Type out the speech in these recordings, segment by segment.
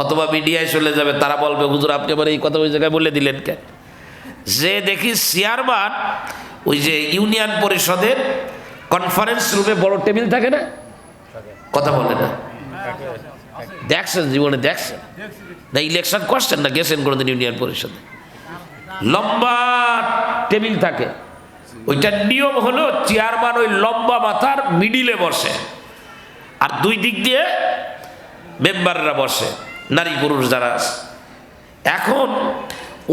অথবা মিডিয়ায় চলে যাবে, তারা বলবে, হুজুর, আপনি আবার এই কথা ওই জায়গায় বলে দিলেন কেন? যে দেখি চেয়ারম্যান, ওই যে ইউনিয়ন পরিষদের কনফারেন্স রুমে বড় টেবিল থাকে না? কথা বলে না। দেখছেন জীবনে, দেখছেন? না ইলেকশন করছেন না, গেছেন কোনোদিন ইউনিয়ন পরিষদে? লম্বা টেবিল থাকে। ওইটার নিয়ম হলো, চেয়ারম্যান ওই লম্বা মাথার মিডিলে বসে। আর দুই দিক দিয়ে মেম্বাররা বসে। নারী পুরুষ যারা এখন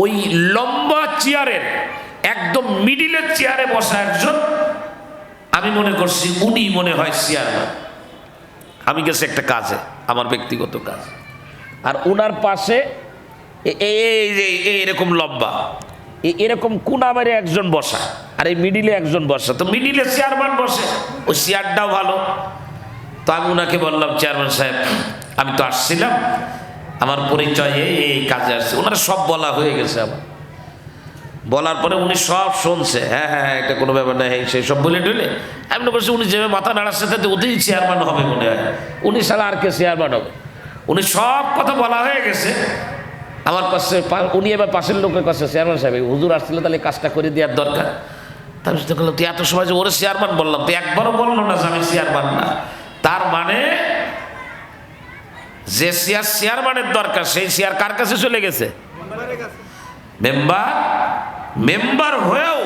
ওই লম্বা চেয়ারের, একদম মিডিলের চেয়ারে বসা একজন, আমি মনে করছি উনি মনে হয় চেয়ারম্যান আমি গেছি একটা কাজে, আমার ব্যক্তিগত কাজ। আর ওনার পাশে এরকম লম্বা এরকম কোনা মেরে একজন বসা, আর এই মিডিলে একজন বসা। তো মিডিলে চেয়ারম্যান বসে ওই চেয়ারটাও ভালো। তো আমি ওনাকে বললাম চেয়ারম্যান সাহেব, আমি তো আসছিলাম আমার পরিচয় এই কাজে আসছে। ওনারা সব বলা হয়ে গেছে আমার। বলার পরে উনি সব শুনছে। হ্যাঁ হ্যাঁ হ্যাঁ এটা কোনো ব্যাপার না সেই সব বলে টলে। আমি করছি উনি যেভাবে মাথা নাড়াচ্ছে তাতে ওতেই চেয়ারম্যান হবে মনে হয়। উনি সালা আর কে চেয়ারম্যান হবে? উনি সব কথা বলা হয়ে গেছে। আমার পাশে উনি এবার পাশের লোকের কাছে চেয়ারম্যান সাহেব। হুজুর আসছিল তাহলে কাজটা করে দেওয়ার দরকার। তার বললাম তুই এত সময় যে ওরে চেয়ারম্যান বললাম, তুই একবারও বলল না যে আমি চেয়ারম্যান না। তার মানে যে চেয়ার চেয়ারম্যানের দরকার, সেই চেয়ার কার কাছে চলে গেছে? মেম্বার মেম্বার হয়েও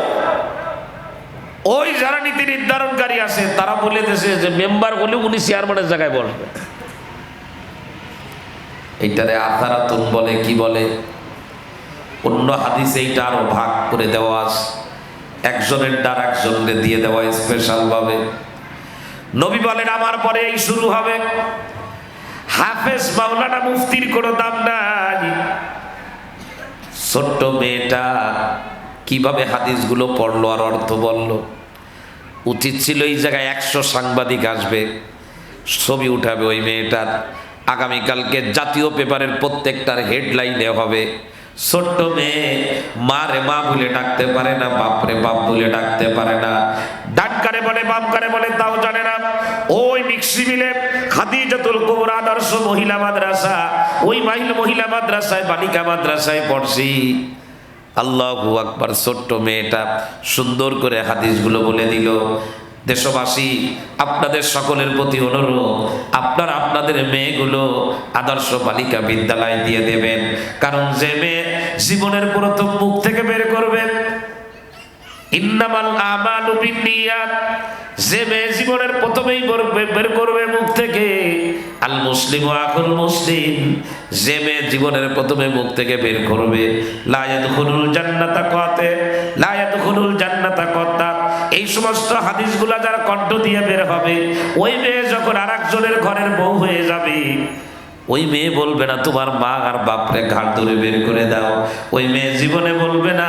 ওই যারা নীতি নির্ধারণকারী আছে, তারা বলে দিয়েছে যে মেম্বার হলে উনি চেয়ারম্যানের জায়গায় বসবে। এইটারে আথারাতুন বলে, কি বলে? অন্য হাদিসে এইটা আরও ভাগ করে দেওয়া আছে। একজনের দ্বার একজনকে দিয়ে দেওয়া স্পেশালভাবে নবী বলেন, আমার পরে এই শুরু হবে। হাফেজ মাওলানা মুফতির কোনো দাম নাই। ছোট্ট মেয়েটা কীভাবে হাদিসগুলো পড়ল আর অর্থ বলল? উচিত ছিল এই জায়গায় একশো সাংবাদিক আসবে, ছবি উঠাবে ওই মেয়েটার। আগামীকালকে জাতীয় পেপারের প্রত্যেকটার হেডলাইনে হবে। ছোট্ট মেয়ে, মা রে মা বলে ডাকতে পারে না বাপরে বাপ বলে ডাকতে পারে না। ডাক্কারে বলে, বাপ কারে বলে, তাও জানে না। ওই মিক্সি মিলে খাদিজাতুল কুবরা আদর্শ মহিলা মাদ্রাসা, ওই মাহিল মহিলা মাদ্রাসায়, বালিকা মাদ্রাসায় পড়ছি। আল্লাহু আকবার, ছোট্ট মেয়েটা সুন্দর করে হাদিসগুলো বলে দিল, দেশবাসী, আপনাদের সকলের প্রতি অনুরোধ, আপনার আপনাদের মেয়েগুলো আদর্শ বালিকা বিদ্যালয় দিয়ে দেবেন। কারণ যে মেয়ে জীবনের প্রথম মুখ থেকে বের ইন্নামাল আমালু বিন্নিয়াত। যে মেয়ে জীবনের প্রথমেই বের- করবে মুখ থেকে মুসলিম মুসলিম। জীবনের প্রথমে মুখ থেকে বের করবে এই সমস্ত হাদিসগুলা যারা কণ্ঠ দিয়ে বের হবে, ওই মেয়ে যখন আর ঘরের বউ হয়ে যাবে ওই মেয়ে বলবে না, তোমার মা আর বাপরে ঘাট ধরে বের করে দাও। ওই মেয়ে জীবনে বলবে না,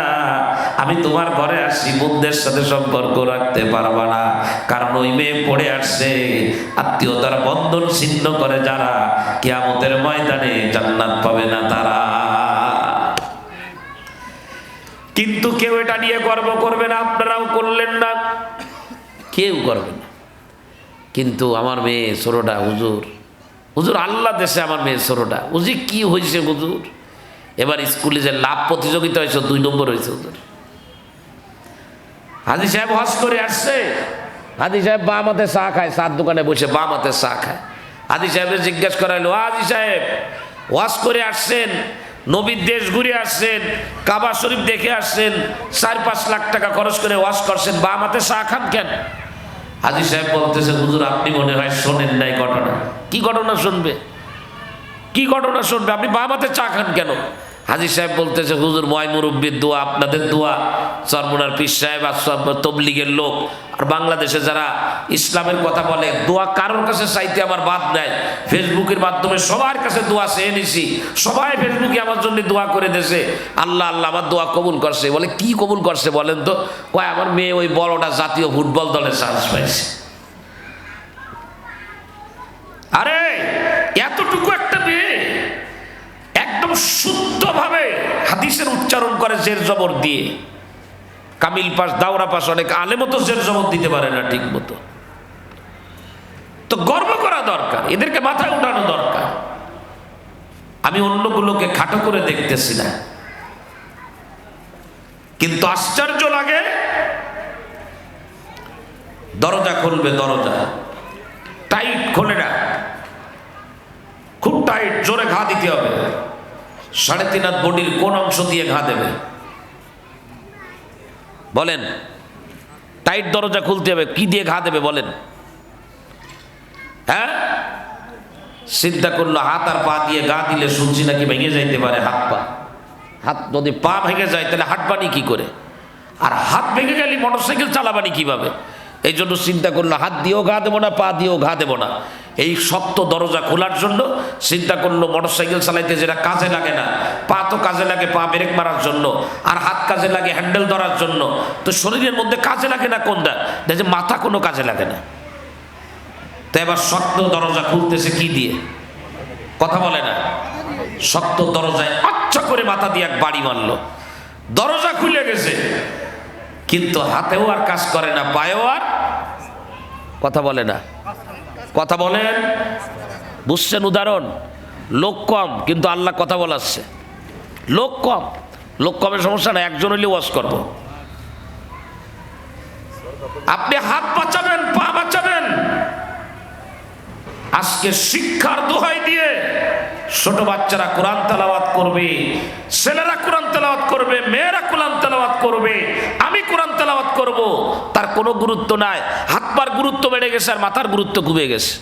আমি তোমার ঘরে আসি, বন্ধুদের সাথে সম্পর্ক রাখতে পারবা না। কারণ ওই মেয়ে পড়ে আসছে, আত্মীয়তার বন্ধন ছিন্ন করে যারা কিয়ামতের ময়দানে জান্নাত পাবে না তারা। কিন্তু কেউ এটা নিয়ে গর্ব করবে না, আপনারাও করলেন না। কেউ করবে না। কিন্তু আমার মেয়ে, ছোটটা হুজুর হুজুর, আল্লাহ দেশে আমার মেয়ে ছোটটা। হুজি কি হয়েছে হুজুর? এবার স্কুলে যে লাভ প্রতিযোগিতা হয়েছে, দুই নম্বর হয়েছে হুজুর। হাজি সাহেব হজ করে আসছে। হাজি সাহেব বাম হাতে চা খায়, চার দোকানে বসে বাম হাতে চা খায়। হাজি সাহেবের জিজ্ঞেস করাইলো হাজি সাহেব ওয়াজ করে আসছেন, নবীর দেশ ঘুরে আসছেন, কাবা শরীফ দেখে আসছেন, চার পাঁচ লাখ টাকা খরচ করে ওয়াজ করছেন বাম হাতে চা খান কেন? হাজি সাহেব বলতেছে, হুজুর, আপনি মনে হয় শোনেন নাই ঘটনা। কি ঘটনা শুনবে? কি ঘটনা শুনবে? আপনি বাবাতে চা খান কেন? হাজি সাহেব বলতেছে, হুজুর ময় মুরব্বীর দোয়া, আপনাদের দোয়া। চরমুনার পীর সাহেব আর তবলিগের লোক। আর বাংলাদেশে যারা ইসলামের কথা বলে, দোয়া কারোর কাছে চাইতে আমার বাদ নেয় ফেসবুকের মাধ্যমে সবার কাছে দোয়া চেয়ে নিছি। সবাই ফেসবুকে আমার জন্য দোয়া করে দেছে আল্লাহ আল্লাহ আমার দোয়া কবুল করছে। বলে, কি কবুল করছে বলেন তো? কয়, আমার মেয়ে ওই বড়টা জাতীয় ফুটবল দলে চান্স পাইছে। আরে, এতটুকু একটা মেয়ে একদম শুদ্ধভাবে হাদিসের উচ্চারণ করে জের জবর দিয়ে। কামিল পাস, দাওরা পাস, অনেক আলেমও তো জের জবর দিতে পারে না ঠিক মতো। তো গর্ব করা দরকার, এদেরকে মাথায় উঠানো দরকার। আমি অন্যগুলোকে খাটো করে দেখতেছি না। কিন্তু আশ্চর্য লাগে, দরজা খুলবে দরজা। টাইট খোলে না খুব টাইট, জোরে ঘা দিতে হবে। সাড়ে তিন হাত বডির কোন অংশ দিয়ে ঘা দেবে? বলেন, টাইট দরজা খুলতে হবে, কি দিয়ে ঘা দেবে বলেন? হ্যাঁ? চিন্তা করল হাত আর পা দিয়ে গা দিলে শুনছি নাকি ভেঙে যাইতে পারে হাত পা। হাত যদি পা ভেঙে যায়, তাহলে হাঁটবানি কি করে? আর হাত ভেঙে গেলে মোটরসাইকেল চালাবানি কীভাবে? এই জন্য চিন্তা করল, হাত দিয়েও ঘা দেবো না, পা দিয়েও ঘা দেবো না। এই শক্ত দরজা খোলার জন্য চিন্তা করল, মোটরসাইকেল চালাইতে যেটা কাজে লাগে না, পা তো কাজে লাগে, পা ব্রেক মারার জন্য, আর হাত কাজে লাগে, হ্যান্ডেল ধরার জন্য। তো শরীরের মধ্যে কাজে লাগে না কোনটা? দেখে মাথা কোনো কাজে লাগে না। তো এবার শক্ত দরজা খুলতেছে কি দিয়ে? কথা বলে না। শক্ত দরজায় আচ্ছা করে মাথা দিয়ে এক বাড়ি মারলো। দরজা খুলে গেছে। কিন্তু হাতেও আর কাজ করে না, পায়েও আর কথা বলে না। কথা বলেন, বুঝছেন উদাহরণ? লোক কম, কিন্তু আল্লাহ কথা বলাচ্ছে। লোক কম, লোক কমের সমস্যা না, একজন হইলে ওয়াশ করব। আপনি হাত বাঁচাবেন, পা বাঁচাবেন। আজকে শিক্ষার দোহাই দিয়ে ছোট বাচ্চারা কোরআন তেলাওয়াত করবে, ছেলেরা কোরআন তেলাওয়াত করবে, মেয়েরা কোরআন তেলাওয়াত করবে, আমি কোরআন তেলাওয়াত করব, তার কোনো গুরুত্ব নাই। হাত পার গুরুত্ব বেড়ে গেছে আর মাথার গুরুত্ব কমে গেছে।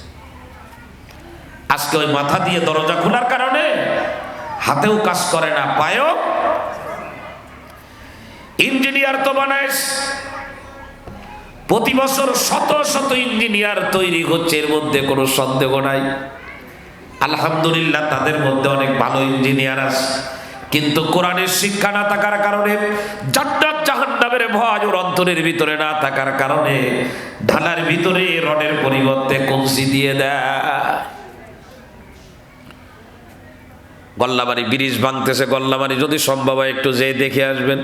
আজকে ওই মাথা দিয়ে দরজা খোলার কারণে হাতেও কাজ করে না, পায়েও। ইঞ্জিনিয়ার তো বানায় প্রতি বছর শত শত ইঞ্জিনিয়ার তৈরি হচ্ছে, এর মধ্যে কোনো সন্দেহ নাই। আলহামদুলিল্লাহ, তাদের মধ্যে অনেক ভালো ইঞ্জিনিয়ার আছে। কিন্তু কোরআনের শিক্ষা না থাকার কারণে, জান্নাত জাহান্নামের ভয় ওর অন্তরের ভিতরে না থাকার কারণে ঢালার ভিতরে রডের পরিবর্তে কলসি দিয়ে দেয়। গল্লাবাড়ি ব্রিজ ভাঙতেছে, গল্লাবাড়ি যদি সম্ভব হয় একটু যেয়ে দেখে আসবেন।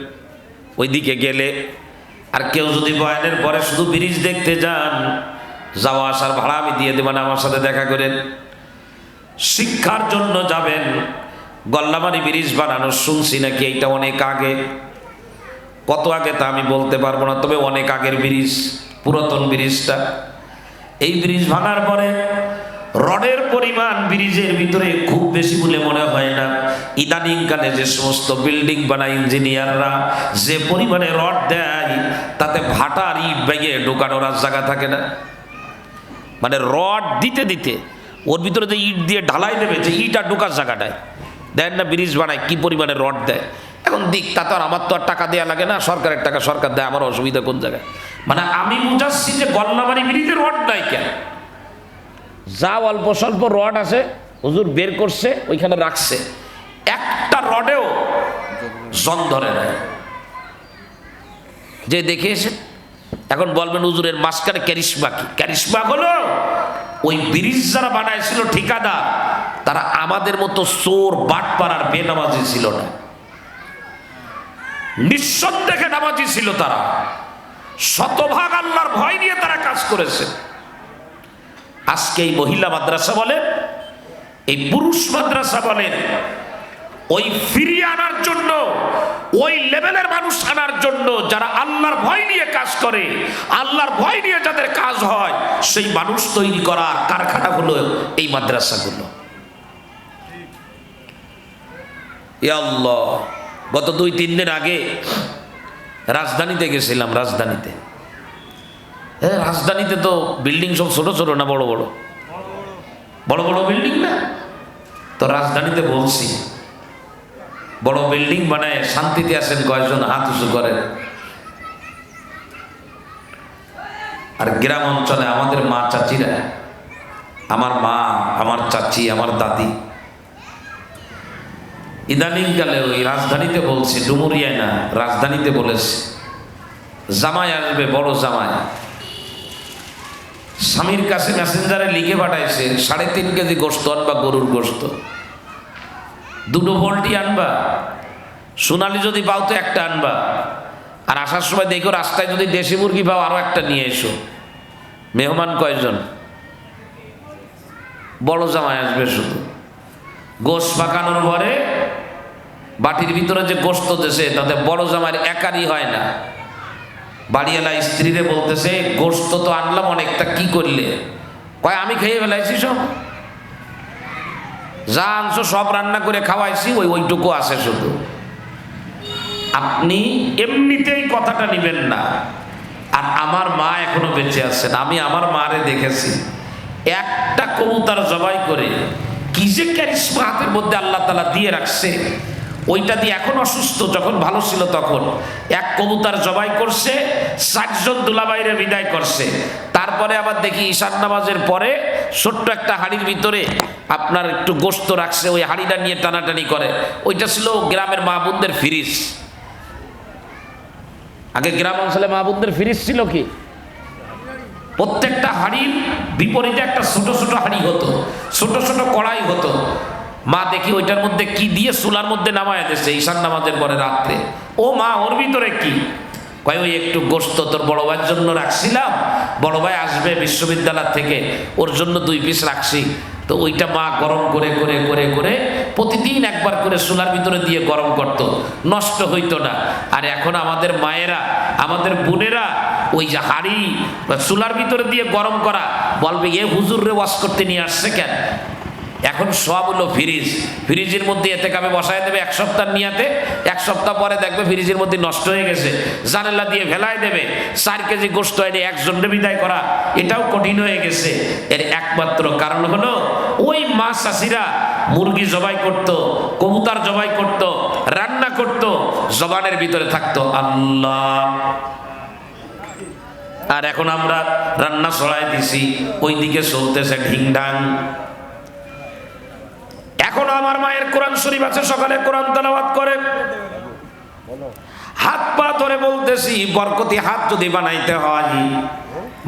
ওইদিকে গেলে আর কেউ যদি বয়ানের পরে শুধু ব্রিজ দেখতে যান, যাওয়া আসার ভাড়া আমি দিয়ে দেবেন আমার সাথে দেখা করেন। শিক্ষার জন্য যাবেন। গল্লামারি ব্রিজ বানানো শুনছি নাকি? এইটা অনেক আগে। কত আগে তা আমি বলতে পারব না, তবে অনেক আগের ব্রিজ, পুরাতন ব্রিজটা। এই ব্রিজ ভাঙার পরে রডের পরিমাণ ব্রিজের ভিতরে খুব বেশি বলে মনে হয় না। ইদানিংকালে যে সমস্ত বিল্ডিং বানায় ইঞ্জিনিয়াররা, যে পরিমাণে রড দেয়, তাতে ভাটার ইট ভেঙে ঢোকানোর জায়গা থাকে না। মানে রড দিতে দিতে ওর ভিতরে যে ইট দিয়ে ঢালাই দেবে, যে ইট আর ঢোকার জায়গাটায়। দেন না ব্রিজ বানায়, কী পরিমাণে রড দেয়। এখন দিক, তা তো আর আমার তো আর টাকা দেওয়া লাগে না, সরকারের টাকা সরকার দেয়, আমার অসুবিধা কোন জায়গায়? মানে আমি বুঝাচ্ছি যে গল্লাবাড়ি ব্রিজে রড নাই কেন? যা অল্প স্বল্প রড আছে, হুজুর বের করছে, ওইখানে রাখছে। একটা রডেও জন ধরে নেয় যে দেখে এসে, এখন বলবেন হুজুরের মাঝখানে ক্যারিশমা কি? ক্যারিশমা হলো ওই ব্রিজ যারা বানাইছিল ঠিকাদার, তারা আমাদের মতো চোর বাটপাড়ার বেনামাজি ছিল না। নিঃসন্দেহে নামাজি ছিল তারা। শতভাগ আল্লাহর ভয় নিয়ে তারা কাজ করেছে। আজকে এই মহিলা মাদ্রাসা বলেন, এই পুরুষ মাদ্রাসা বলেন ওই ফিরিয়ে আনার জন্য, ওই লেভেলের মানুষ আনার জন্য যারা আল্লাহর ভয় নিয়ে কাজ করে, আল্লাহর ভয় নিয়ে যাদের কাজ হয়, সেই মানুষ তৈরি করার কারখানা হলো এই মাদ্রাসাগুলো। গত দুই, তিন দিন আগে রাজধানীতে গেছিলাম, রাজধানীতে। হ্যাঁ রাজধানীতে তো বিল্ডিং সব ছোট ছোট না বড় বড়? বড় বড় বিল্ডিং না? তো রাজধানীতে বলছি বড় বিল্ডিং বানায় শান্তিতে আসেন কয়েকজন হাত উঁচু করেন। আর গ্রাম অঞ্চলে আমাদের মা চাচিরা, আমার মা, আমার চাচি, আমার দাদি। ইদানিংকালে ওই রাজধানীতে বলছি, ডুমুরিয়ায় না, রাজধানীতে বলেছে, জামাই আসবে, বড় জামাই। স্বামীর কাছে মেসেঞ্জারে লিখে পাঠাইছে, সাড়ে তিন কেজি গোস্ত আনবা গরুর গোস্ত দুটো পোলট্রি আনবা। সোনালি যদি পাও তো একটা আনবা। আর আসার সময় দেখো রাস্তায় যদি দেশি মুরগি পাও আরও একটা নিয়ে এসো। মেহমান কয়জন? বড় জামাই আসবে শুধু। গোশ পাকানোর পরে বাটির ভিতরে যে গোস্ত দেশে, তাতে বড় জামার একারই হয় না। বাড়িওয়ালা স্ত্রীরে বলতেছে গোস্ত তো আনলাম অনেকটা, কি করলে? কয়, আমি খেয়ে ফেলাইছি সব। যা আনছো সব রান্না করে খাওয়াইছি, ওই ওইটুকু আছে শুধু। আপনি এমনিতেই কথাটা নেবেন না। আর আমার মা এখনও বেঁচে আছেন, আমি আমার মারে দেখেছি। একটা কবুতার জবাই করে কি যে ক্যারিসমা হাতের মধ্যে আল্লাহ তালা দিয়ে রাখছে। ওইটা দিয়ে এখন অসুস্থ, যখন ভালো ছিল তখন। এক কবুতার জবাই করছে ষাটজন দুলাবাইরে বিদায় করছে। তারপরে আবার দেখি ঈশান নামাজের পরে ছোট্ট একটা হাড়ির ভিতরে আপনার একটু গোস্ত রাখছে, ওই হাড়িটা নিয়ে টানাটানি করে। ওইটা ছিল গ্রামের মা বোনদের ফিরিস। আগে গ্রাম অঞ্চলে মা বোনদের ফিরিস ছিল কি? প্রত্যেকটা হাড়ির বিপরীতে একটা ছোট ছোট হাড়ি হতো, ছোট ছোট কড়াই হতো। মা দেখি ওইটার মধ্যে কি দিয়ে চুলার মধ্যে নামায় দিয়েছে ঈশান নামাজের পরে রাত্রে। ও মা, ওর ভিতরে কি? কয়, ওই একটু গোস্ত তোর বড় ভাইয়ের জন্য রাখছিলাম। বড় ভাই আসবে বিশ্ববিদ্যালয় থেকে, ওর জন্য দুই পিস রাখছি। তো ওইটা মা গরম করে করে করে করে প্রতিদিন একবার করে চুলার ভিতরে দিয়ে গরম করত। নষ্ট হইতো না। আর এখন আমাদের মায়েরা, আমাদের বোনেরা ওই যে হাড়ি, চুলার ভিতরে দিয়ে গরম করা, বলবে, এ হুজুর রে ওয়াশ করতে নিয়ে আসছে কেন? এখন সব হলো ফ্রিজ। ফ্রিজের মধ্যে এতে কামে বসায় দেবে, এক সপ্তাহ নিয়াতে, এক সপ্তাহ পরে দেখবে ফ্রিজের মধ্যে নষ্ট হয়ে গেছে। জানেলা দিয়ে ফেলায় দেবে, চার কেজি গোস্ত এনে একজনকে বিদায় করা, এটাও কঠিন হয়ে গেছে। এর একমাত্র কারণ হলো, ওই মা চাষিরা মুরগি জবাই করত, কবুতার জবাই করত, রান্না করত, জবানের ভিতরে থাকতো আল্লাহ। আর এখন আমরা রান্না ছড়াই দিছি ওই দিকে চলতেছে ঢিংঢাং। এখনও আমার মায়ের কোরআন শরীফ আছে, সকালে কোরআন তালাবাদ করে। হাত পা ধরে বলতেছি, বরকতি হাত যদি বানাইতে হয়,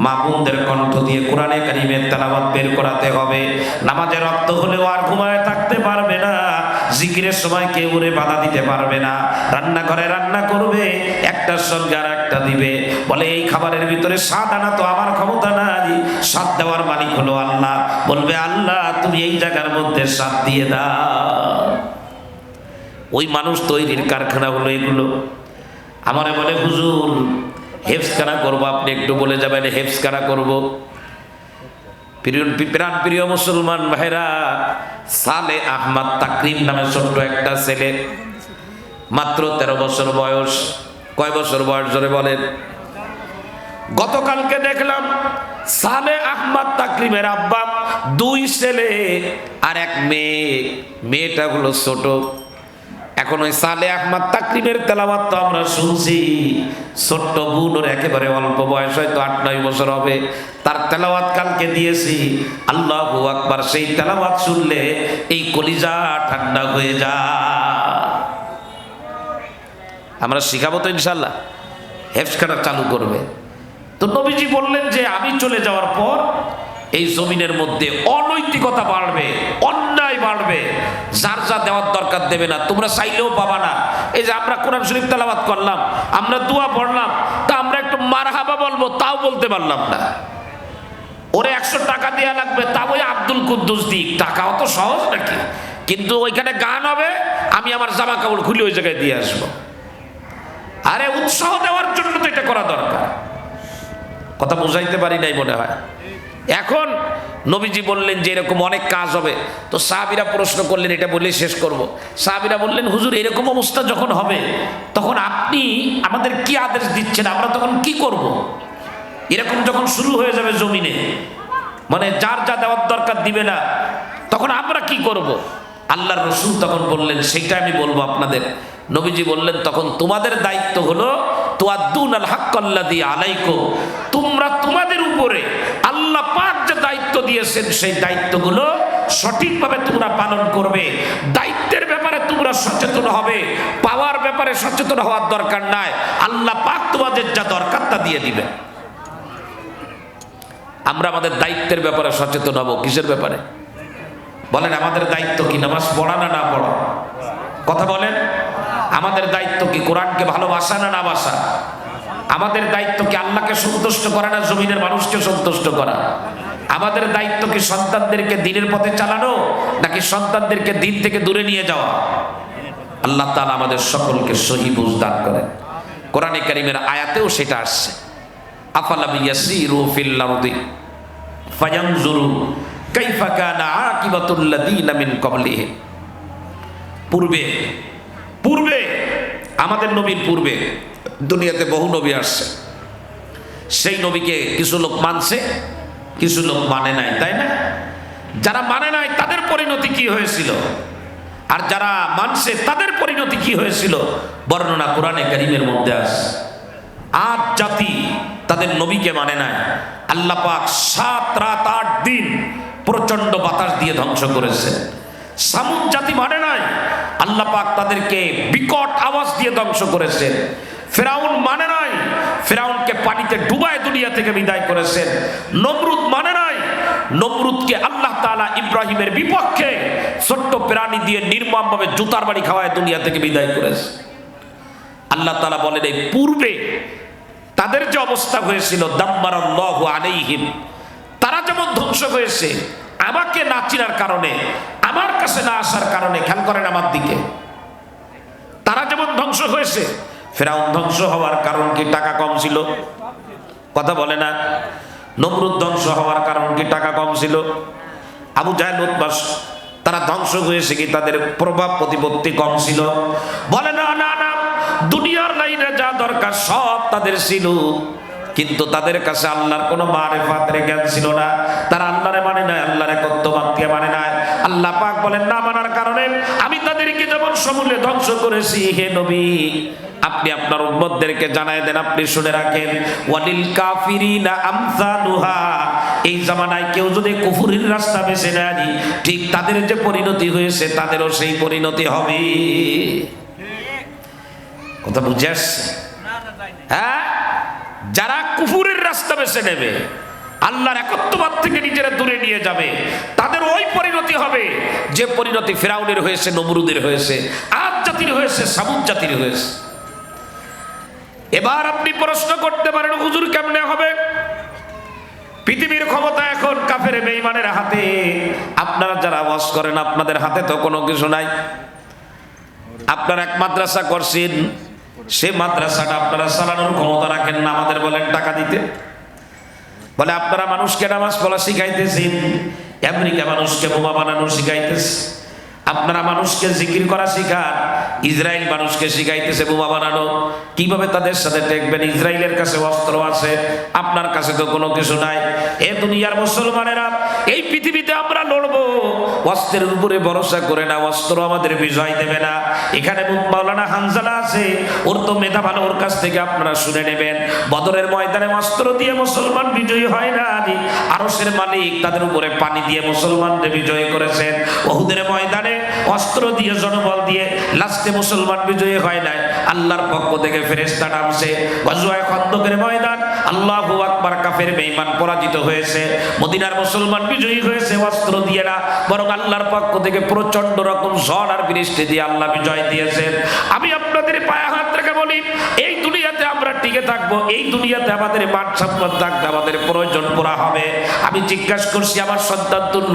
মা বোনদের কণ্ঠ দিয়ে কোরআনে কারিমের তালাবাদ বের করাতে হবে। নামাজের রক্ত হলেও আর ঘুমায় থাকতে পারবে না। জিকিরের সময় কেউ ওরে বাধা দিতে পারবে না। রান্না করে রান্না করবে একটার সঙ্গে আর একটা দিবে। বলে, এই খাবারের ভিতরে স্বাদ আনা তো আমার ক্ষমতা নাই। স্বাদ দেওয়ার মালিক হলো আল্লাহ। বলবে, আল্লাহ, তুমি এই জায়গার মধ্যে স্বাদ দিয়ে দাও। ওই মানুষ তৈরির কারখানা হলো এগুলো। আমারে বলে, হুজুর, হেফসখানা করব। আপনি একটু বলে যাবেন, হেফসখানা করব। প্রাণ প্রিয় মুসলমান ভাইরা, সালে আহমদ তাকরিম নামে ছোট্ট একটা ছেলে, মাত্র তেরো বছর বয়স। কয় বছর বয়স ধরে বলেন? গতকালকে দেখলাম সালে আহমদ তাকরিমের আব্বা, দুই ছেলে আর এক মেয়ে। মেয়েটা হলো ছোট। এখন ওই সালে আহমদ তাকরিমের তেলাওয়াত তো আমরা শুনছি। ছোট্ট বোন ওর একেবারে অল্প বয়স হয়তো আট নয় বছর হবে। তার তেলাওয়াত কালকে দিয়েছি। আল্লাহ আকবার, সেই তেলাওয়াত শুনলে এই কলিজা ঠান্ডা হয়ে যা আমরা শিখাবো তো ইনশাল্লাহ হেফসখানা চালু করবে। তো নবীজি বললেন যে, আমি চলে যাওয়ার পর এই জমিনের মধ্যে অনৈতিকতা বাড়বে, অন্যায় বাড়বে। যার যা দেওয়ার দরকার দেবে না, তোমরা চাইলেও পাবা না। এই যে আমরা কোরআন শরীফ তেলাবাদ করলাম, আমরা দোয়া পড়লাম, তা আমরা একটু মারহাবা বলব, তাও বলতে পারলাম না। ওরে একশো টাকা দেওয়া লাগবে, তা ওই আব্দুল কুদ্দুস দিক। টাকাও তো সহজ নাকি? কিন্তু ওইখানে গান হবে, আমি আমার জামা কাপড় খুলে ওই জায়গায় দিয়ে আসব। আরে উৎসাহ দেওয়ার জন্য তো এটা করা দরকার। কথা বুঝাইতে পারি নাই মনে হয়। এখন নবীজি বললেন যে এরকম অনেক কাজ হবে তো সাহাবিরা প্রশ্ন করলেন, এটা বলে শেষ করব সাহাবিরা বললেন, হুজুর, এরকম অবস্থা যখন হবে, তখন আপনি আমাদের কি আদেশ দিচ্ছেন আমরা তখন কি করব। এরকম যখন শুরু হয়ে যাবে জমিনে মানে যার যা দেওয়ার দরকার দিবে না, তখন আমরা কি করব। আল্লাহর রসুল তখন বললেন সেটা আমি বলব আপনাদের নবীজি বললেন, তখন তোমাদের দায়িত্ব হলো তোয়াদ্দুন আল হাক্কাল্লা দিয়ে আলাইকো তোমরা তোমাদের উপরে আল্লাহ পাক যে দায়িত্ব দিয়েছেন, সেই দায়িত্বগুলো সঠিকভাবে তোমরা পালন করবে। দায়িত্বের ব্যাপারে তোমরা সচেতন হবে, পাওয়ার ব্যাপারে সচেতন হওয়ার দরকার নাই। আল্লাহ পাক তোমাদের যা দরকার তা দিয়ে দিবে আমরা আমাদের দায়িত্বের ব্যাপারে সচেতন হব, কিসের ব্যাপারে? বলেন, আমাদের দায়িত্ব কি, নামাজ পড়া না না পড়া? কথা বলেন, আমাদের দায়িত্ব কি, কোরআনকে ভালোবাসা না না বাসা? আমাদের দায়িত্ব কি আল্লাহকে সন্তুষ্ট করা না জমিনের মানুষকে সন্তুষ্ট করা? আমাদের দায়িত্ব কি সন্তানদেরকে দিনের পথে চালানো নাকি সন্তানদেরকে দিন থেকে দূরে নিয়ে যাওয়া? আল্লাহ তালা আমাদের সকলকে সহি বুঝ দান করেন। কোরআনে কারিমের আয়াতেও সেটা আসছে। কাইফা পূর্বে পূর্বে, আমাদের নবীর পূর্বে দুনিয়াতে বহু নবী আসছে। সেই নবীকে কিছু লোক মানছে, কিছু লোক মানে নাই, তাই না? যারা মানে নাই, তাদের পরিণতি কি হয়েছিল? আর যারা মানছে, তাদের পরিণতি কি হয়েছিল? বর্ণনা কোরআনে কারিমের মধ্যে আছে। আট জাতি তাদের নবীকে মানে নাই। আল্লাহ পাক সাত রাত, আট দিন প্রচণ্ড বাতাস দিয়ে ধ্বংস করেছে। সামুদ জাতি মানে নাই। আল্লাহ পাক তাদেরকে বিকট আওয়াজ দিয়ে ধ্বংস করেছেন ফেরাউন মানে নাই। ফেরাউনকে পানিতে ডুবায় দুনিয়া থেকে বিদায় করেছেন। নমরুদ মানে নাই। নমরুদকে আল্লাহ তাআলা ইব্রাহিমের বিপক্ষে ছোট্ট প্রাণী দিয়ে নির্মমভাবে জুতার বাড়ি খাওয়ায় দুনিয়া থেকে বিদায় করেছে। আল্লাহ তাআলা বলেন, এই পূর্বে তাদের যে অবস্থা হয়েছিল, দাম্মারাল্লাহু আলাইহিম, তারা যেমন ধ্বংস হয়েছে, আমাকে না চিনার কারণে, আমার কাছে না আসার কারণে, খেয়াল করেন আমার দিকে, তারা যেমন ধ্বংস হয়েছে ফেরাউন ধ্বংস হওয়ার কারণ কি টাকা কম ছিল? কথা বলে না। নমরুদ ধ্বংস হওয়ার কারণ কি টাকা কম ছিল? আবু জাহেল উদ্বাস তারা ধ্বংস হয়েছে কি তাদের প্রভাব প্রতিপত্তি কম ছিল? বলে না না না। দুনিয়ার লাইনে যা দরকার সব তাদের ছিল। কিন্তু তাদের কাছে আল্লাহর কোনো মারে ফাতরে জ্ঞান ছিল না। তারা আল্লাহরে মানে না আল্লাহর একত্ববাদকে মানে না আল্লাহ পাক বলেন, না মানার কারণে আমি তাদেরকে যেমন সমূলে ধ্বংস করেছি, হে নবী আপনি আপনার উম্মতদেরকে জানায় দেন, আপনি শুনে রাখেন। ওয়ালিল কাফিরিনা আমসালুহা। এই জামানায় কেউ যদি কুফুরির রাস্তা বেছে নেয়, ঠিক তাদের যে পরিণতি হয়েছে, তাদেরও সেই পরিণতি হবে। কথা বুঝে আসছে? হ্যাঁ? যারা কুফুরের রাস্তা বেছে নেবে, আল্লাহর একত্ববাদ থেকে নিজেরা দূরে নিয়ে যাবে, তাদের ওই পরিণতি হবে যে পরিণতি ফেরাউনের হয়েছে, নমরুদের হয়েছে আজ জাতির হয়েছে সামুদ জাতির হয়েছে। এবার আপনি প্রশ্ন করতে পারেন, হুজুর কেমনে হবে? পৃথিবীর ক্ষমতা এখন কাফের বেঈমানের হাতে। আপনারা যারা ওয়াজ করেন, আপনাদের হাতে তো কোনো কিছু নাই। আপনারা এক মাদ্রাসা করছেন, সে মাদ্রাসাটা আপনারা চালানোর ক্ষমতা রাখেন না, আমাদের বলেন টাকা দিতে। বলে, আপনারা মানুষকে নামাজ পড়া শিখাইতেছেন, আমেরিকা মানুষকে বোমা বানানো শিখাইতেছে। আপনারা মানুষকে জিকির করা শিখান ইসরায়েল মানুষকে শিখাইতেছে বোমা বানানো কীভাবে তাদের সাথে দেখবেন ইসরায়েলের কাছে অস্ত্র আছে, আপনার কাছে তো কোনো কিছু নাই। এ দুনিয়ার মুসলমানেরা, এই পৃথিবীতে আমরা লড়বো। অস্ত্রের উপরে ভরসা করে না অস্ত্র আমাদের বিজয় দেবে না। এখানে মাওলানা হানজালা আছে, ওর তো মেধা ভালো, ওর কাছ থেকে আপনারা শুনে নেবেন। বদরের ময়দানে অস্ত্র দিয়ে মুসলমান বিজয়ী হয় না আমি আরসের মালিক তাদের উপরে পানি দিয়ে মুসলমানদের বিজয় করেছেন। ওহুদের ময়দানে অস্ত্র দিয়ে জনবল দিয়ে লাস্টে মুসলমান বিজয়ী হয় নাই। আল্লাহর পক্ষ থেকে ফেরেস্তা নামছে। গজওয়ায় খন্দকের ময়দান। আল্লাহু আকবার কাফের বেঈমান পরাজিত হয়েছে। মদিনার মুসলমান বিজয়ী হয়েছে, অস্ত্র দিয়ে না। বরং আল্লাহর পক্ষ থেকে প্রচণ্ড রকম ঝড় আর বৃষ্টি দিয়ে আল্লাহ বিজয় দিয়েছেন। আমি আপনাদের পায়ে হাত বলি, এই দুনিয়াতে আমরা টিকে থাকব, এই দুনিয়াতে আমাদের মান সম্মান থাকবে আমাদের প্রয়োজন পুরা হবে। আমি জিজ্ঞাসা করছি, আমার সন্তান তুল্য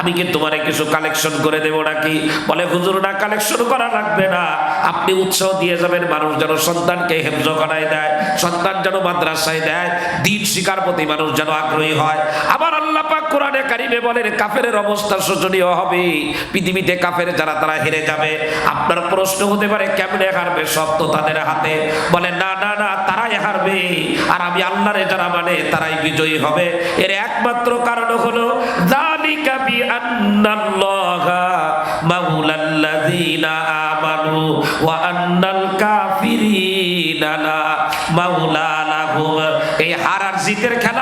আমি কি তোমার কিছু কালেকশন করে দেবো নাকি? বলে, হুজুর, না কালেকশন করা লাগবে না। আপনি উৎসাহ দিয়ে যাবেন, মানুষ যেন সন্তানকে হেফজ করায় দেয়, সন্তান যেন মাদ্রাসায় দেয়, দিন শিকার প্রতি মানুষ যেন আগ্রহী হয়। আবার আল্লাহ পাক কোরআনে কারিমে বলেন কাফের অবস্থা শোচনীয় হবে। পৃথিবীতে কাফের যারা, তারা হেরে যাবে। আপনার প্রশ্ন হতে পারে, কেমনে হারবে সব তো তাদের হাতে। বলে, না না না, তারাই হারবে। আর আমি আল্লাহরে যারা মানে তারাই বিজয়ী হবে। এর একমাত্র কারণ হলো, যালিকা বি আন্নাল্লাহা আমানু ওয়া আন্নাল কাফিরিনা লা মাওলা লাহুম। এই হার আর জিতের খেলা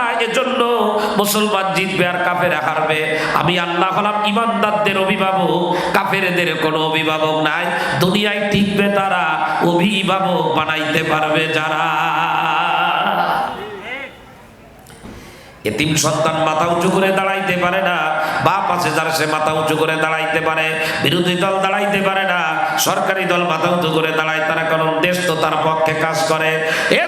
মুসলমান জিতবে আর কাফেরা হারবে। আমি আল্লাহ হলাম ইমানদারদের অভিভাবক, কাফেরদের কোনো অভিভাবক নাই। দুনিয়ায় টিকবে তারা, অভিভাবক বানাইতে পারবে যারা। এতিম সন্তান মাথা উঁচু করে দাঁড়াইতে পারে না। বাপ আছে যারা সে মাথা উঁচু করে দাঁড়াইতে পারে। বিরোধী দল দাঁড়াইতে পারে না। সরকারি দল মাথা উঁচু করে দাঁড়ায়, তারা কারণ দেশ তো তার পক্ষে কাজ করে। এ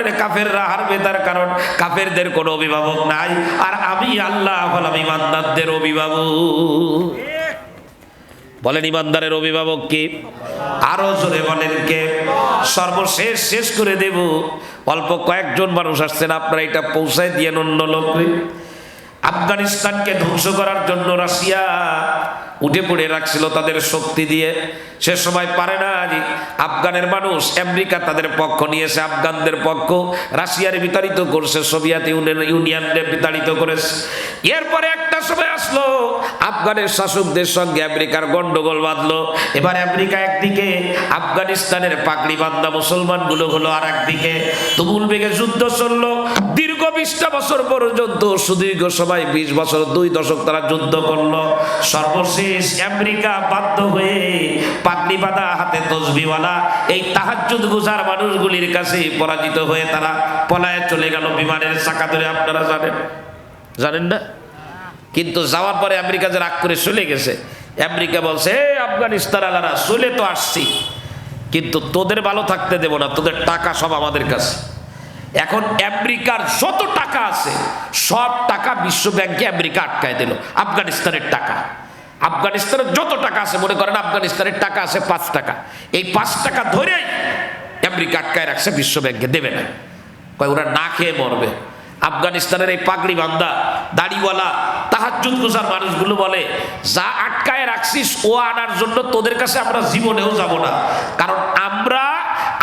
বলেন কাফেররা হারবে তার কারণ কাফেরদের কোনো অভিভাবক নাই। আর আমি আল্লাহ হলাম ইমানদারদের অভিভাবক। বলেন ইমানদারের অভিভাবক কে? আরও জোরে বলেন কে? সর্বশেষ শেষ করে দেব। অল্প কয়েকজন মানুষ আসছেন, আপনারা এটা পৌঁছায় দিয়ে অন্য লোকরে আফগানিস্তানকে ধ্বংস করার জন্য রাশিয়া উঠে পড়ে রাখছিল তাদের শক্তি দিয়ে। সে সময় পারে না আফগানের মানুষ আমেরিকা তাদের পক্ষ নিয়েছে আফগানদের পক্ষ রাশিয়ার বিতাড়িত করছে, সোভিয়েত ইউনিয়ন ইউনিয়নকে বিতাড়িত করেছে। এরপরে একটা সময় আসলো, আফগানের শাসকদের সঙ্গে আমেরিকার গন্ডগোল বাঁধলো। এবার আমেরিকা একদিকে, আফগানিস্তানের পাকড়ি বান্ধা মুসলমানগুলো হলো আর একদিকে তুমুল বেগে যুদ্ধ চলল। দীর্ঘ বিশটা বছর পর্যন্ত সুদীর্ঘ সময়, বিশ বছর, দুই দশক তারা যুদ্ধ করল। সর্বশেষ আমেরিকা বাধ্য হয়ে পাগড়ি বাঁধা হাতে তসবিওয়ালা এই তাহাজ্জুদ গুজার মানুষগুলির কাছে পরাজিত হয়ে তারা পলায় চলে গেল বিমানের চাকা ধরে, আপনারা জানেন? জানেন না? কিন্তু যাওয়ার পরে আমেরিকা যে রাগ করে চলে গেছে। আমেরিকা বলছে "এ আফগানিস্তান আলারা চলে তো আসছি। কিন্তু তোদের ভালো থাকতে দেব না, তোদের টাকা সব আমাদের কাছে। এখন আমেরিকার যত টাকা আছে, সব টাকা বিশ্ব ব্যাংকে আমেরিকা আটকায় দিল, আফগানিস্তানের টাকা। আফগানিস্তানের যত টাকা আছে, মনে করেন আফগানিস্তানের টাকা আছে পাঁচ টাকা। এই পাঁচ টাকা ধরেই আমেরিকা আটকায় রাখছে বিশ্ব ব্যাংকে দেবে না। কয় ওরা না খেয়ে মরবে। আফগানিস্তানের এই পাগড়ি বান্দা, দাড়িওয়ালা তাহাজুদ গুজার মানুষগুলো বলে, যা আটকায় রাখছিস, ও আনার জন্য তোদের কাছে আমরা জীবনেও যাব না। কারণ আমরা,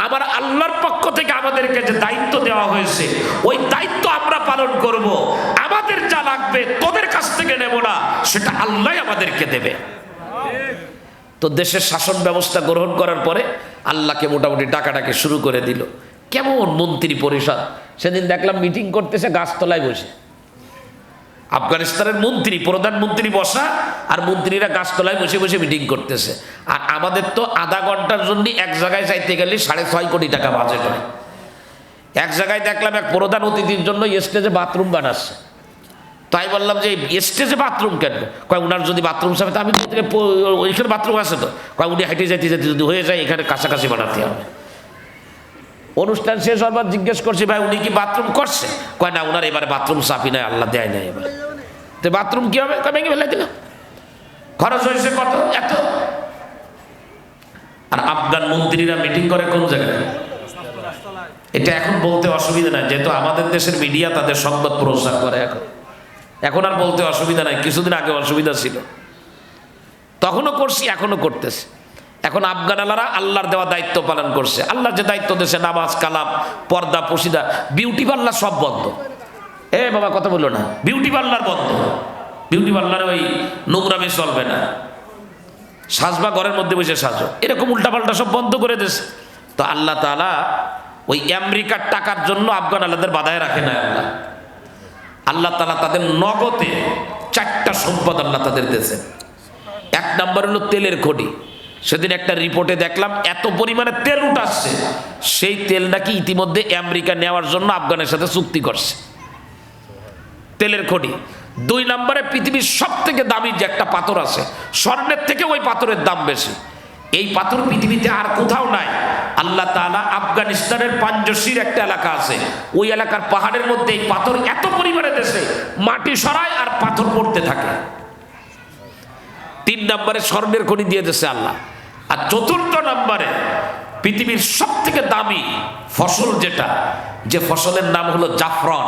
আমার আল্লাহর পক্ষ থেকে আমাদেরকে যে দায়িত্ব দেওয়া হয়েছে, ওই দায়িত্ব আমরা পালন করব। আমাদের যা লাগবে, তোদের কাছ থেকে নেব না, সেটা আল্লাহ আমাদেরকে দেবে। তো দেশের শাসন ব্যবস্থা গ্রহণ করার পরে আল্লাহকে মোটামুটি ডাকাডাকি শুরু করে দিল। কেমন মন্ত্রী পরিষদ? সেদিন দেখলাম মিটিং করতেছে, গাছতলায় বসে। আফগানিস্তানের মন্ত্রী, প্রধানমন্ত্রী বসা, আর মন্ত্রীরা গাছতলায় বসে বসে মিটিং করতেছে। আর আমাদের তো আধা ঘণ্টার জন্য এক জায়গায় চাইতে গেলে সাড়ে ছয় কোটি টাকা বাজেট হয়। এক জায়গায় দেখলাম এক প্রধান অতিথির জন্য স্টেজে বাথরুম বানাচ্ছে। তাই বললাম যে স্টেজে বাথরুম কেন? কয়, উনার যদি বাথরুম সামনে, তো আমি ওইখানে বাথরুম আছে তো। কয়, উনি হেঁটে যেতে যেতে যদি হয়ে যায়, এখানে কাছাকাছি বানাতে হবে। অনুষ্ঠান শেষ হবার জিজ্ঞেস করছি, ভাই, উনি কি বাথরুম করছে? কয়, না, উনার এবারে বাথরুম সাফি নাই, আল্লাহ দেয় না এবার। তো বাথরুম কি হবে? কয়, ভেঙে ফেলে দিল খরচ হয়েছে কত? এত। আর আফগান মন্ত্রীরা মিটিং করে কোন জায়গায়? এটা এখন বলতে অসুবিধা নাই, যেহেতু আমাদের দেশের মিডিয়া তাদের সংবাদ প্রচার করে এখন। এখন আর বলতে অসুবিধা নাই, কিছুদিন আগে অসুবিধা ছিল। তখনও করছি এখনও করতেছে। এখন আফগান আল্লাহরা আল্লাহর দেওয়া দায়িত্ব পালন করছে। আল্লাহ যে দায়িত্ব দিয়েছে, নামাজ, কালাম, পর্দা, পশিদা, বিউটি পার্লার সব বন্ধ। এ বাবা, কথা বলল না। বিউটি পার্লার বন্ধ। বিউটি পার্লারে ওই নোংরামে চলবে না। সাজবা ঘরের মধ্যে বসে সাজো। এরকম উল্টাপাল্টা সব বন্ধ করে দিয়েছে। তো আল্লাহ তাআলা ওই আমেরিকার টাকার জন্য আফগান আল্লাহদের বাধায় রাখে না আল্লাহ। আল্লাহ তালা তাদের নগদে চারটা সম্পদ আল্লাহ তাদের দিয়েছে এক নম্বর হলো তেলের খনি। সেদিন একটা রিপোর্টে দেখলাম এত পরিমাণে তেল উঠাচ্ছে, সেই তেল নাকি ইতিমধ্যে আমেরিকা নেওয়ার জন্য আফগানের সাথে চুক্তি করছে। তেলের খনি। দুই নম্বরে পৃথিবীর সব থেকে দামি যে একটা পাথর আছে, স্বর্ণের থেকে ওই পাথরের দাম বেশি। এই পাথর পৃথিবীতে আর কোথাও নাই। আল্লাহ তাআলা আফগানিস্তানের পাঞ্জসির একটা এলাকা আছে। ওই এলাকার পাহাড়ের মধ্যে এই পাথর এত পরিমাণে দেশে, মাটি সরায় আর পাথর পড়তে থাকে। তিন নম্বরে স্বর্ণের খনি দিয়ে দিয়েছে আল্লাহ। আর চতুর্থ নম্বরে পৃথিবীর সব থেকে দামি ফসল যেটা, যে ফসলের নাম হলো জাফরন।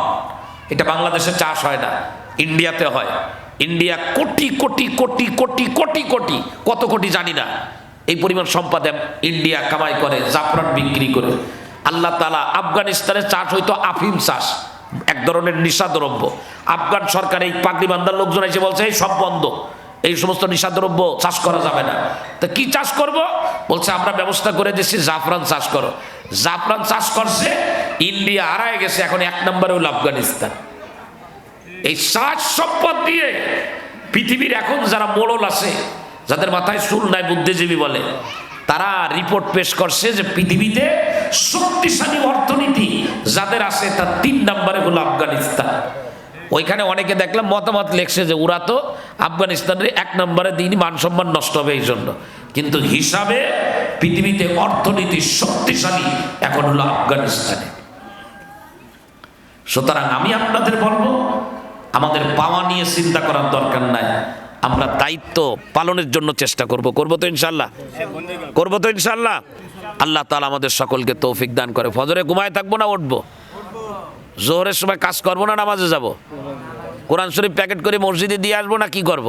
এটা বাংলাদেশে চাষ হয় না, ইন্ডিয়াতে হয়। ইন্ডিয়া কোটি কোটি কোটি কোটি কোটি কোটি, কত কোটি জানি না। এই পরিমাণ সম্পদ ইন্ডিয়া কামাই করে, জাফরান বিক্রি করে। আল্লাহ তালা আফগানিস্তানে চাষ হইতো আফিম চাষ, এক ধরনের নিশা দ্রব্য আফগান সরকার এই পাগড়ি বান্দার লোকজন এসে বলছে, এই সব বন্ধ, এই সমস্ত নিশাদ্রব্য চাষ করা যাবে না। তো কি চাষ করব? বলছে, আমরা ব্যবস্থা করে দিচ্ছি জাফরান চাষ করো। জাফরান চাষ করছে, ইন্ডিয়া হারায় গেছে, এখন এক নম্বরে হলো আফগানিস্তান। এই চাষ সম্পদ দিয়ে পৃথিবীর এখন যারা মোড়ল আছে যাদের মাথায় চুল নাই, বুদ্ধিজীবী বলে, তারা রিপোর্ট পেশ করছে যে পৃথিবীতে শক্তিশালী অর্থনীতি যাদের আছে, তার তিন নম্বরে হলো আফগানিস্তান। ওইখানে অনেকে দেখলাম মতামত লেখছে যে ওরা তো আফগানিস্তানের এক নম্বরে দিনই মান সম্মান নষ্ট হবে এই জন্য। কিন্তু হিসাবে পৃথিবীতে অর্থনীতি শক্তিশালী, এখন হলো আফগানিস্তানে। সুতরাং আমি আপনাদের বলব, আমাদের পাওয়া নিয়ে চিন্তা করার দরকার নাই। আমরা দায়িত্ব পালনের জন্য চেষ্টা করব। করব তো ইনশাল্লাহ করব তো ইনশাল্লাহ আল্লাহ তালা আমাদের সকলকে তৌফিক দান করে। ফজরে ঘুমায় থাকব না উঠবো? জোহরের সময় কাজ করব না নামাজে যাব? কোরআন শরীফ প্যাকেট করে মসজিদে দিয়ে আসব না কি করব।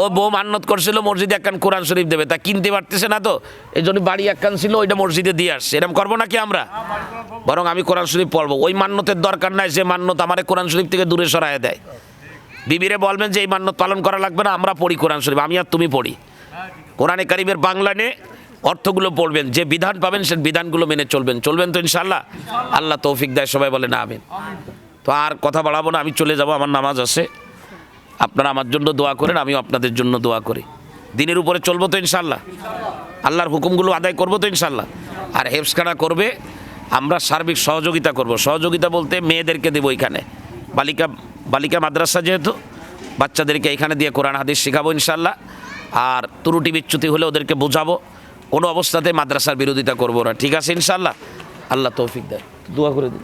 ও বউ মান্নত করছিল, মসজিদে একখান কোরআন শরীফ দেবে। তা কিনতে পারতেছে না তো? এই জন্য বাড়ি একখান ছিল, ওইটা মসজিদে দিয়ে আসছে। এরকম করব নাকি আমরা? বরং আমি কোরআন শরীফ পড়ব। ওই মান্যতের দরকার নাই, যে মান্যত আমার কোরআন শরীফ থেকে দূরে সরায় দেয়। বিবিরে বলবেন যে এই মান্যত পালন করা লাগবে না, আমরা পড়ি কোরআন শরীফ, আমি আর তুমি পড়ি। কোরআনে কারিমের বাংলা নিয়ে অর্থগুলো পড়বেন, যে বিধান পাবেন সে বিধানগুলো মেনে চলবেন। চলবেন তো ইনশাল্লাহ আল্লাহ তৌফিক দেয়, সবাই বলে না আমিন। তো আর কথা বাড়াবো না, আমি চলে যাব, আমার নামাজ আছে। আপনারা আমার জন্য দোয়া করেন, আমিও আপনাদের জন্য দোয়া করি। দিনের উপরে চলবো তো ইনশাল্লাহ আল্লাহর হুকুমগুলো আদায় করব তো ইনশাল্লাহ আর হেফসখানা করবে, আমরা সার্বিক সহযোগিতা করব। সহযোগিতা বলতে মেয়েদেরকে দেবো এখানে। বালিকা বালিকা মাদ্রাসা যেহেতু বাচ্চাদেরকে এখানে দিয়ে কোরআন হাদিস শেখাবো ইনশাল্লাহ আর ত্রুটি বিচ্যুতি হলে ওদেরকে বোঝাবো কোনো অবস্থাতে মাদ্রাসার বিরোধিতা করবো না ঠিক আছে ইনশাল্লাহ আল্লাহ তৌফিক দেয় দোয়া করে দিন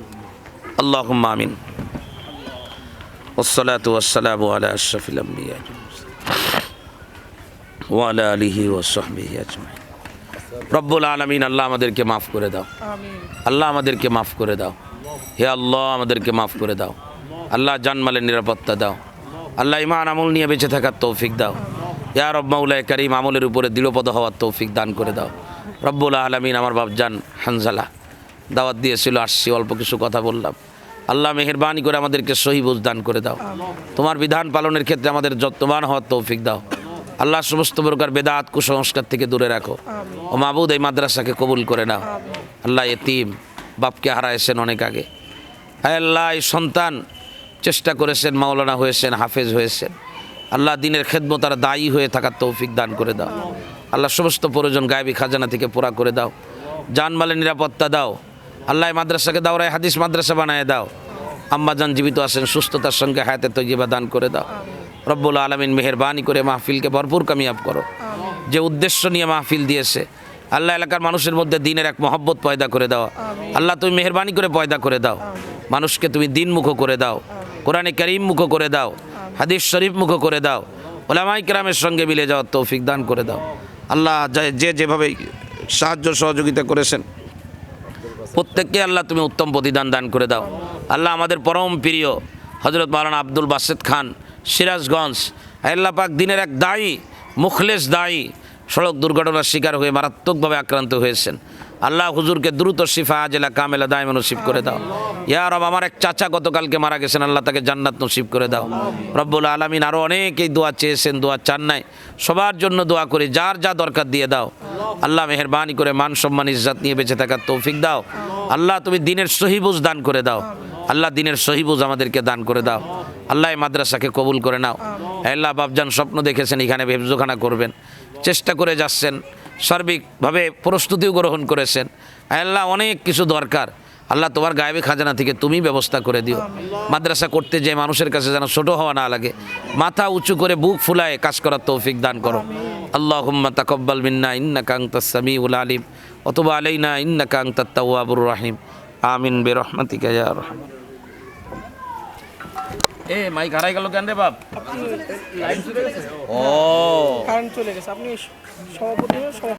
আল্লাহ আমিন والصلاة والسلام على أشرف الأنبياء وعلى آله وصحبه أجمعين রব্বুল আলমিন আল্লাহ আমাদেরকে মাফ করে দাও আল্লাহ আমাদেরকে মাফ করে দাও হে আল্লাহ আমাদেরকে মাফ করে দাও আল্লাহ জানমালের নিরাপত্তা দাও। আল্লাহ ইমান আমল নিয়ে বেঁচে থাকার তৌফিক দাও। ইয়া রব্বাউল্লাহ করিম, আমলের উপরে দৃঢ়পদ হওয়ার তৌফিক দান করে দাও। রব্বুল আলমিন আমার বাপজান হানজালা, দাওয়াত দিয়েছিল, আসছি, অল্প কিছু কথা বললাম। আল্লাহ মেহরবানি করে আমাদেরকে সহি দান করে দাও। তোমার বিধান পালনের ক্ষেত্রে আমাদের যত্নবান হওয়ার তৌফিক দাও। আল্লাহ সমস্ত প্রকার বেদাত, কুসংস্কার থেকে দূরে রাখো। ও মাবুদ, এই মাদ্রাসাকে কবুল করে নাও। আল্লাহ এতিম, বাপকে হারাইছেন অনেক আগে। আল্লাহ, এই সন্তান চেষ্টা করেছেন, মাওলানা হয়েছেন, হাফেজ হয়েছেন। আল্লাহ দিনের খেদমত তারা দায়ী হয়ে থাকার তৌফিক দান করে দাও। আল্লাহ সমস্ত প্রয়োজন গায়েবী খাজানা থেকে পুরা করে দাও। জানমালের নিরাপত্তা দাও। আল্লাহ মাদ্রাসাকে দাও রায় হাদিস মাদ্রাসা বানায় দাও। আম্মাজান জীবিত আছেন, সুস্থতার সঙ্গে হায়াতে তৈবা দান করে দাও। রব্বুল আলমিন মেহরবানি করে মাহফিলকে ভরপুর কামিয়াব করো। যে উদ্দেশ্য নিয়ে মাহফিল দিয়েছে, আল্লাহ এলাকার মানুষের মধ্যে দিনের এক মহব্বত পয়দা করে দাও। আল্লাহ তুমি মেহরবানি করে পয়দা করে দাও। মানুষকে তুমি দিন মুখ করে দাও। কোরআনে করিম মুখ করে দাও, হাদিস শরীফ মুখ করে দাও, ওলামাই কেরামের সঙ্গে মিলে যাওয়ার তৌফিক দান করে দাও। আল্লাহ যে- যেভাবে সাহায্য সহযোগিতা করেছেন, প্রত্যেককে আল্লাহ তুমি উত্তম প্রতিদান দান করে দাও। আল্লাহ আমাদের পরম প্রিয় হজরত মাওলানা আব্দুল বাসেদ খান, সিরাজগঞ্জ আল্লাহ পাক দিনের এক দায়ী, মুখলেস দায়ী, সড়ক দুর্ঘটনার শিকার হয়ে মারাত্মকভাবে আক্রান্ত হয়েছেন। আল্লাহ হুজুরকে দ্রুত শিফা আজেলা কামেলা দায় নসিব করে দাও। ইয়া রব, আমার এক চাচা গতকালকে মারা গেছেন, আল্লাহ তাকে জান্নাত নসিব করে দাও। রব্বুল আলমিন আরও অনেকেই দোয়া চেয়েছেন, দোয়া চান নাই। সবার জন্য দোয়া করি, যার যা দরকার দিয়ে দাও। আল্লাহ মেহরবানি করে মান সম্মান, ইজ্জাত নিয়ে বেঁচে থাকার তৌফিক দাও। আল্লাহ তুমি দিনের সহিবুজ দান করে দাও। আল্লাহ দিনের সহিবুজ আমাদেরকে দান করে দাও। আল্লাহ মাদ্রাসাকে কবুল করে নাও। আল্লাহ বাবজান স্বপ্ন দেখেছেন, এখানে ভেবজোখানা করবেন। চেষ্টা করে যাচ্ছেন। সার্বিকভাবে প্রস্তুতিও গ্রহণ করেছেন। আল্লাহ অনেক কিছু দরকার। আল্লাহ তোমার গায়েবী খাজানা থেকে তুমি ব্যবস্থা করে দিও। মাদ্রাসা করতে যে মানুষের কাছে যেন ছোট হওয়া না লাগে। মাথা উঁচু করে বুক ফুলায় কাজ করার তৌফিক দান করো। আল্লাহ তাকব্বাল মিন্না ইন্না কাংতা সামিউল আলিম। অথবা আলাইনা ইন্না কাংতা তাওয়াবুর রাহিম। আমিন বে রহমাতিকা ইয়া রহমান। এ হারাই গেল কেন রে বাপ? ও। কারেন্ট চলে গেছে। আপনি সভাপতি সভা